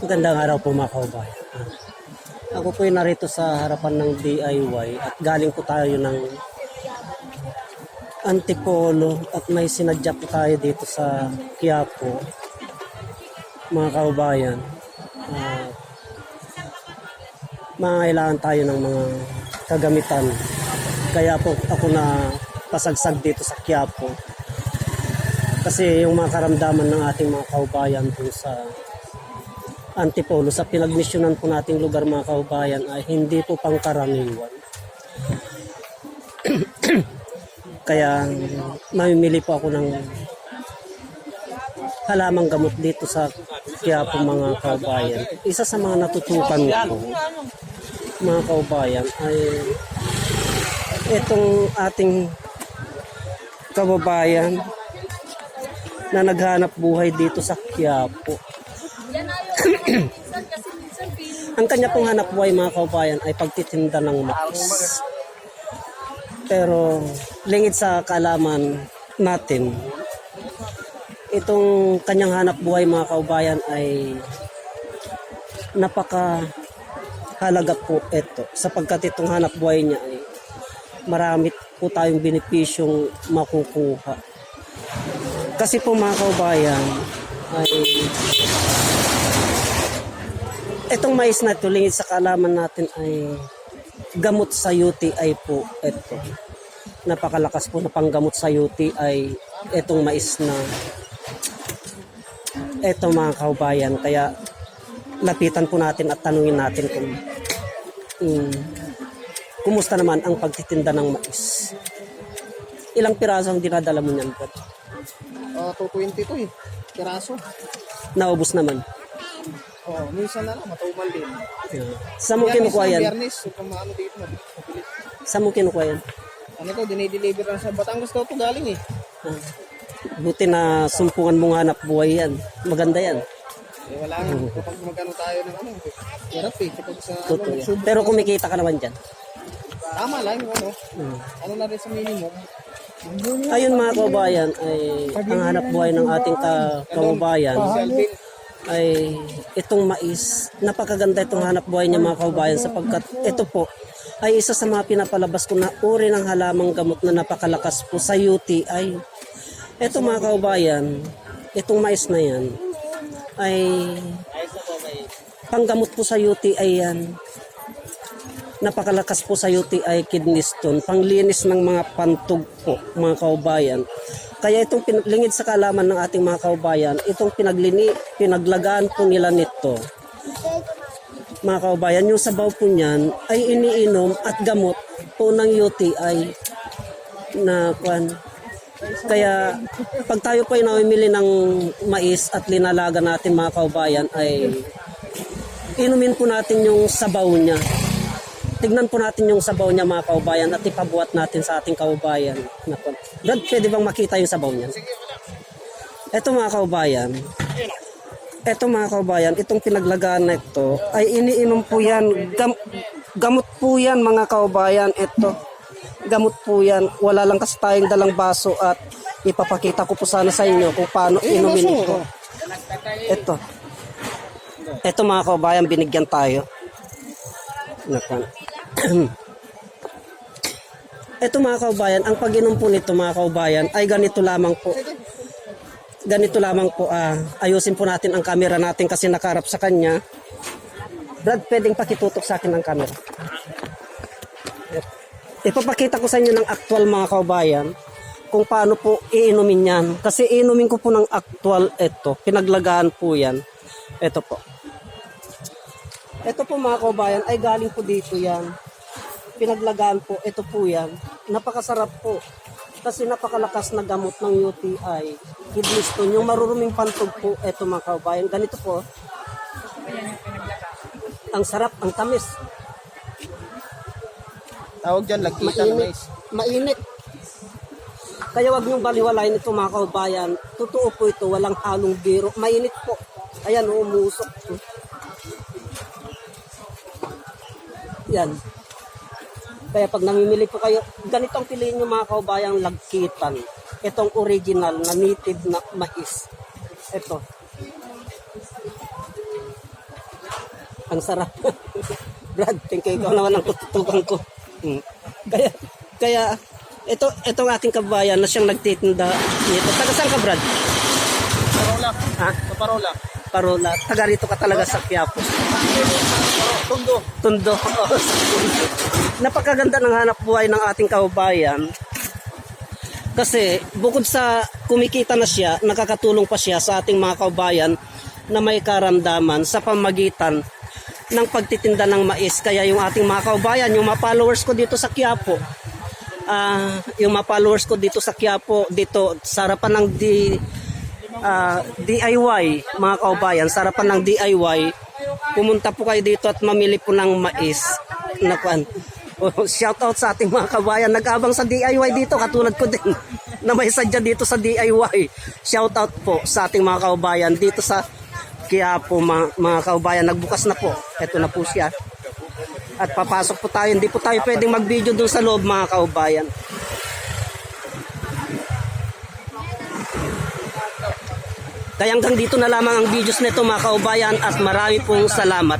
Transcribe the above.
Magandang araw po mga kaubayan. Ah, Ako po ay narito sa harapan ng DIY at galing po tayo ng Antipolo at may sinadya po tayo dito sa Quiapo. Mga kaubayan. Ah, mangailangan tayo ng mga kagamitan. Kaya po ako na pasagsag dito sa Quiapo. Kasi yung mga karamdaman ng ating mga kaubayan po sa Antipolo sa pinagmisyonan po nating lugar mga kaubayan ay hindi po pangkaraniwan. Kaya mamimili po ako ng halamang gamot dito sa Quiapo mga kaubayan. Isa sa mga natutukan ko mga kaubayan ay itong ating kababayan na naghanap buhay dito sa Quiapo. Ang kanya pong hanap buhay mga kaubayan ay pagtitinda ng mais. Pero lingid sa kaalaman natin, itong kanyang hanap buhay mga kaubayan ay napaka halaga po ito sapagkat itong hanap buhay niya ay marami po tayong benepisyong makukuha. Kasi po mga kaubayan ay itong mais na ito, lingid sa kaalaman natin ay gamot sa UTI po ito. Napakalakas po na panggamot sa UTI itong mais na ito mga kaubayan. Kaya lapitan po natin at tanungin natin kung mm, kumusta naman ang pagtitinda ng mais. Ilang piraso ang dinadala mo niyan, Brad? Ah, 220 to eh. Piraso. Naubos naman. Oo, minsan na lang, matumal din. Yeah. Saan mo kinukuha yan? Biyernes, pamaano dito. Mabilis. Saan mo kinukuha yan? Ano to, dinideliver lang sa Batangas daw to galing eh. Ah. Buti na sumpungan mong hanap buhay yan. Maganda yan. Eh wala nga, kapag magano tayo ng ano, hirap eh. Kapag sa ano, yan. sub- Pero kumikita ka naman dyan. tama lang ano. Hmm. Ano na rin sa minimum. Ayun mga kababayan, ay ang hanap buhay ng ating ka kababayan Salvin, ay itong mais. Napakaganda itong hanap buhay niya mga kababayan sapagkat ito po ay isa sa mga pinapalabas ko na uri ng halamang gamot na napakalakas po sa UTI. Ito mga kababayan, itong mais na yan ay panggamot po sa UTI yan. Napakalakas po sa UTI kidney stone, panglinis ng mga pantog po mga kaubayan. Kaya itong pinaglingid sa kalaman ng ating mga kaubayan, itong pinaglini, pinaglagaan po nila nito. Mga kaubayan, yung sabaw po niyan ay iniinom at gamot po ng UTI na kwan. Kaya pag tayo po ay namimili ng mais at linalaga natin mga kaubayan ay inumin po natin yung sabaw niya. Tignan po natin yung sabaw niya mga kaubayan at ipabuhat natin sa ating kaubayan. Nako. Brad, pwede bang makita yung sabaw niya? Ito mga kaubayan. Ito mga kaubayan, itong pinaglagaan na ito ay iniinom po yan. Gam- gamot po yan mga kaubayan. Ito. Gamot po yan. Wala lang kasi tayong dalang baso at ipapakita ko po sana sa inyo kung paano inumin ito. Ito. Ito mga kaubayan, binigyan tayo. Ito mga kaubayan, ang pag-inom po nito mga kaubayan ay ganito lamang po. Ganito lamang po, ah, ayusin po natin ang camera natin kasi nakarap sa kanya. Brad, pwedeng pakitutok sa akin ang camera. Ipapakita ko sa inyo ng actual mga kaubayan kung paano po iinumin yan. Kasi iinumin ko po ng actual ito. Pinaglagaan po yan. Ito po. Ito po mga kaubayan ay galing po dito yan. Pinaglagaan po, ito po yan. Napakasarap po. Kasi napakalakas na gamot ng UTI. Kidney stone. Yung maruruming pantog po, ito mga kaubayan. Ganito po. Ang sarap, ang tamis. Tawag dyan, lagkita ng mais. Mainit. Kaya wag niyong baliwalain ito mga kaubayan. Totoo po ito, walang halong biro. Mainit po. Ayan, umusok. Yan. Kaya pag namimili po kayo, ganito ang piliin nyo mga kaubayang lagkitan. Itong original na native na mais. Ito. Ang sarap. Brad, thank you. Ikaw naman ang tututukan ko. Mm. Kaya, kaya, ito, itong ating kabayan na siyang nagtitinda nito. Taga saan ka, Brad? Parola. Ha? Sa Parola. Parola. Taga rito ka talaga sa Quiapo. Tundo. Tundo. Napakaganda ng hanap buhay ng ating kaubayan. Kasi bukod sa kumikita na siya, nakakatulong pa siya sa ating mga kaubayan na may karamdaman sa pamagitan ng pagtitinda ng mais. Kaya yung ating mga kaubayan, yung mga followers ko dito sa Quiapo, ah yung mga followers ko dito sa Quiapo, dito sa harapan ng di, ah, DIY, mga kaubayan, sa harapan ng DIY, pumunta po kayo dito at mamili po ng mais. Nakuan. Oh, shout out sa ating mga kabayan nag-abang sa DIY dito katulad ko din na may sadya dito sa DIY. Shout out po sa ating mga kabayan dito sa Quiapo mga, mga kabayan nagbukas na po. Ito na po siya. At papasok po tayo. Hindi po tayo pwedeng mag-video doon sa loob mga kaubayan. Kaya hanggang dito na lamang ang videos nito mga kaubayan at marami pong salamat.